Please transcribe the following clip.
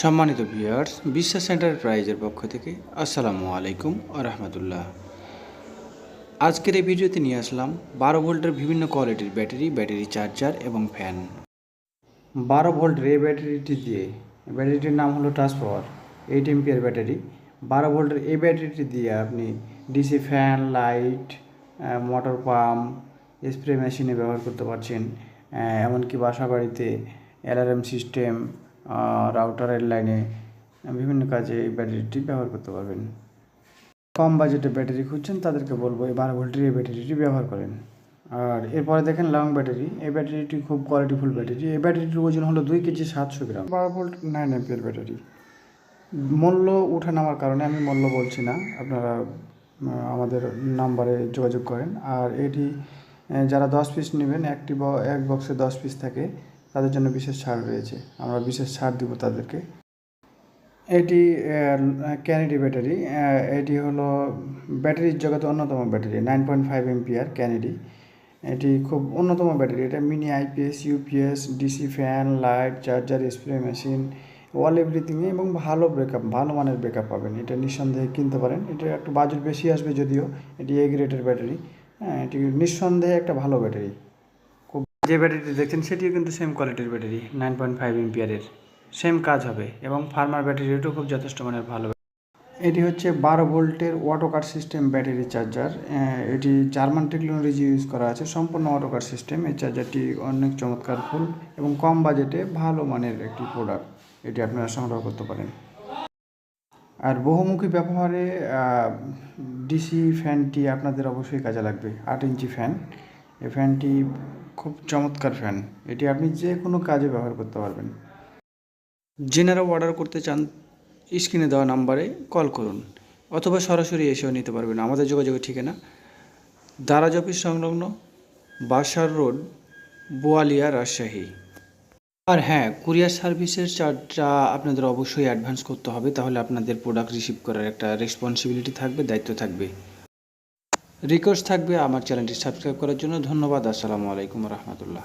সম্মানিত ভিউয়ার্স, বিশ্বাস এন্টারপ্রাইজের পক্ষ থেকে আসসালামু আলাইকুম ও রহমতুল্লাহ। আজকের এই ভিডিওতে নিয়ে আসলাম বারো ভোল্টের বিভিন্ন কোয়ালিটির ব্যাটারি ব্যাটারি চার্জার এবং ফ্যান। বারো ভোল্টের এই ব্যাটারিটি দিয়ে, ব্যাটারিটির নাম হলো পাওয়ার এইট এমপিয়ার ব্যাটারি। বারো ভোল্টের এই ব্যাটারিটি দিয়ে আপনি DC fan, light motor pump, spray মেশিনে ব্যবহার করতে পারছেন এমনকি বাসা বাড়িতে অ্যালার্ম সিস্টেম রাউটারের লাইনে বিভিন্ন কাজে এই ব্যাটারিটি ব্যবহার করতে পারবেন। কম বাজেটে ব্যাটারি খুঁজছেন, তাদেরকে বলব এই বারো ভোল্টের এই ব্যাটারিটি ব্যবহার করেন। আর এরপরে দেখেন লং ব্যাটারি এই ব্যাটারিটি খুব কোয়ালিটিফুল ব্যাটারি এই ব্যাটারিটির ওজন হলো দুই কেজি সাতশো গ্রাম। বারো ভোল্ট নাইন এমপিয়ার ব্যাটারি মূল্য উঠে নামার কারণে আমি মূল্য বলছি না, আপনারা আমাদের নাম্বারে যোগাযোগ করেন। আর এটি যারা দশ পিস নেবেন, একটি এক বক্সে দশ পিস থাকে। তাদের জন্য বিশেষ ছাড় রয়েছে। আমরা বিশেষ ছাড় দিব তাদেরকে। এটি ক্যানেডি ব্যাটারি এটি হলো ব্যাটারির জগতে অন্যতম battery nine point five ampere Kennedy এটি খুব অন্যতম ব্যাটারি, এটা mini IPS UPS DC fan light charger spray machine all everything এবং ভালো ব্রেকআপ ভালো মানের ব্রেকআপ পাবেন। এটা নিঃসন্দেহে কিনতে পারেন। এটা একটু বাজেট বেশি আসবে যদিও, এটি এ গ্রেডের ব্যাটারি হ্যাঁ এটি নিঃসন্দেহে একটা ভালো ব্যাটারি যে ব্যাটারিটি দেখছেন, সেটিও কিন্তু সেম কোয়ালিটির ব্যাটারি নাইন পয়েন্ট ফাইভ এমপিয়ারের সেম কাজ হবে এবং ফার্মার ব্যাটারিটাও খুব যথেষ্ট মানের ভালো। এটি হচ্ছে বারো ভোল্টের auto cut system battery charger এটি জার্মান টেকনোলজি ইউজ করা আছে, সম্পূর্ণ অটোকার সিস্টেম এই চার্জারটি অনেক চমৎকার ফুল এবং কম বাজেটে ভালো মানের একটি প্রোডাক্ট এটি আপনারা সংগ্রহ করতে পারেন। আর বহুমুখী ব্যবহারে ডিসি ফ্যানটি আপনাদের অবশ্যই কাজে লাগবে। আট ইঞ্চি ফ্যান এই ফ্যানটি খুব চমৎকার ফ্যান। এটি আপনি যে কোনো কাজে ব্যবহার করতে পারবেন। জেনারা অর্ডার করতে চান স্ক্রিনে দেওয়া নাম্বারে কল করুন। অথবা সরাসরি এসেও নিতে পারবেন। আমাদের যোগাযোগের ঠিকানা দারাজ অফিস সংলগ্ন বাসার রোড, বোয়ালিয়া, রাজশাহী। আর হ্যাঁ কুরিয়ার সার্ভিসের চার্জটা আপনাদের অবশ্যই অ্যাডভান্স করতে হবে। তাহলে আপনাদের প্রোডাক্ট রিসিভ করার একটা রেসপন্সিবিলিটি থাকবে, দায়িত্ব থাকবে। রিকোয়েস্ট থাকবে আমার চ্যানেলটি সাবস্ক্রাইব করার জন্য ধন্যবাদ। আসসালামু আলাইকুম রহমতুল্লাহ।